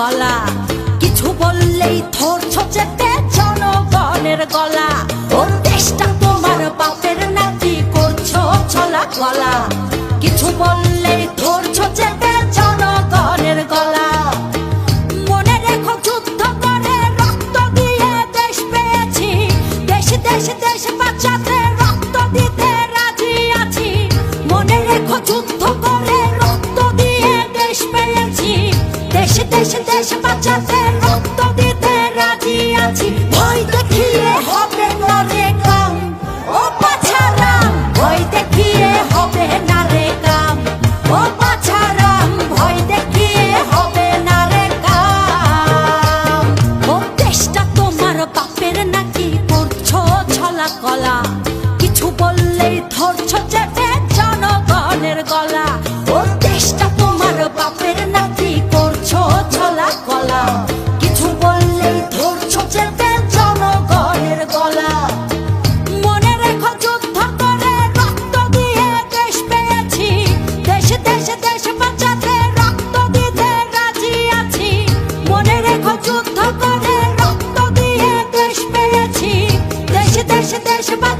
গলা। কিছু বললেই থর চেপে জনগণের গলা। ওর দেশটা তোমার বাপের নাতি করছ ছলা গলা কিছু বললেই বাঁচাতে রক্ত দিতে রাজি আছি। ভয় দেখিয়ে হবে না কাম। ও পাছারাম, ভয় দেখিয়ে হবে কাম। ও পাছারাম, ভয় দেখিয়ে হবে কাম। ও দেশটা তোমার বাপের নাকি করছ ছলা কলা। কিছু বললেই ধরছো দেশ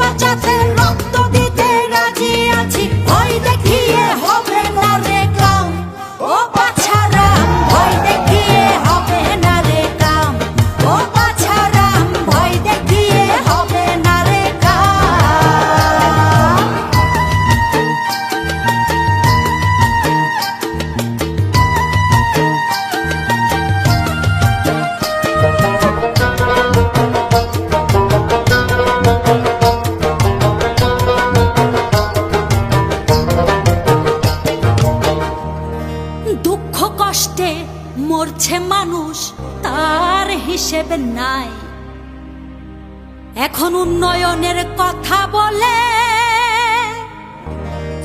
বাঁচাতে মানুষ তার হিসেবে নাই। এখন উন্নয়নের কথা বলে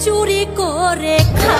চুরি করে খায়।